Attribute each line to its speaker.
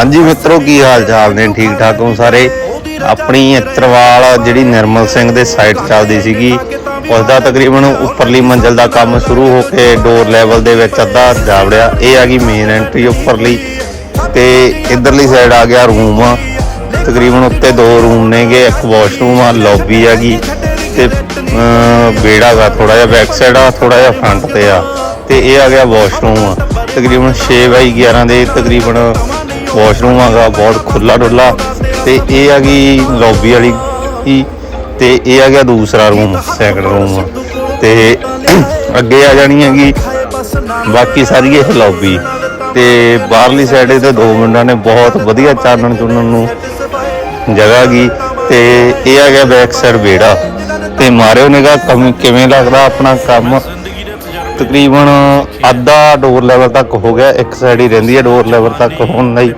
Speaker 1: ਹਾਂਜੀ ਮਿੱਤਰੋ ਕੀ ਹਾਲ ਚਾਲ ਨੇ? ਠੀਕ ਠਾਕ ਹੋ ਸਾਰੇ? ਆਪਣੀ ਇਤਰਵਾਲ ਜਿਹੜੀ ਨਿਰਮਲ ਸਿੰਘ ਦੇ ਸਾਈਟ ਚੱਲਦੀ ਸੀਗੀ ਉਸ ਦਾ ਤਕਰੀਬਨ ਉੱਪਰਲੀ ਮੰਜ਼ਲ ਦਾ ਕੰਮ ਸ਼ੁਰੂ ਹੋ ਕੇ ਡੋਰ ਲੈਵਲ ਦੇ ਵਿੱਚ ਅੱਧਾ ਜਾਵੜਿਆ ਇਹ ਆ ਗਈ ਮੇਨ ਐਂਟਰੀ ਉੱਪਰਲੀ ਤੇ ਇਧਰਲੀ ਸਾਈਡ ਆ ਗਿਆ ਰੂਮ ਤਕਰੀਬਨ ਉੱਤੇ ਦੋ ਰੂਮ ਨੇਗੇ ਇੱਕ ਵਾਸ਼ਰੂਮ ਆ ਲੌਬੀ ਹੈਗੀ ਤੇ ਅਹ, ਵਿਹੜਾ ਗਾ ਥੋੜਾ ਜਿਹਾ ਬੈਕ ਸਾਈਡ ਆ ਥੋੜਾ ਜਿਹਾ ਫਰੰਟ ਤੇ ਆ। ਤੇ ਇਹ ਆ ਗਿਆ ਵਾਸ਼ਰੂਮ ਤਕਰੀਬਨ 6 ਬਾਈ 11 ਦੇ ਤਕਰੀਬਨ ਵਾਸ਼ਰੂਮ ਆਗਾ ਬਹੁਤ ਖੁੱਲਾ ਡੁੱਲਾ ਤੇ ਇਹ ਆ ਗਈ ਲੌਬੀ ਵਾਲੀ ਹੀ ਤੇ ਇਹ ਆ ਗਿਆ ਦੂਸਰਾ ਰੂਮ ਸੈਕੰਡ ਰੂਮ ਤੇ ਅੱਗੇ ਆ ਜਾਣੀ ਹੈਗੀ, ਬਾਕੀ ਸਾਰੀ ਇਹ ਲੌਬੀ ਤੇ ਬਾਹਰਲੀ ਸਾਈਡ ਤੇ ਦੋ ਮੁੰਡਿਆਂ ਨੇ ਬਹੁਤ ਵਧੀਆ ਚਾਨਣ ਚੁਣਨ ਨੂੰ ਜਗ੍ਹਾ ਗਈ। ਤੇ ਇਹ ਆ ਗਿਆ ਬੈਕ ਸਾਈਡ ਵਿਹੜਾ। ਤੇ ਮਾਰਿਓ ਨਿਗਾ ਕਿਵੇਂ ਲੱਗਦਾ ਆਪਣਾ ਕੰਮ? ਤਕਰੀਬਨ ਅੱਧਾ ਡੋਰ ਲੈਵਲ ਤੱਕ ਹੋ ਗਿਆ, ਇੱਕ ਸਾਈਡ ਹੀ ਰਹਿੰਦੀ ਹੈ ਡੋਰ ਲੈਵਲ ਤੱਕ ਹੋਣ ਲਈ।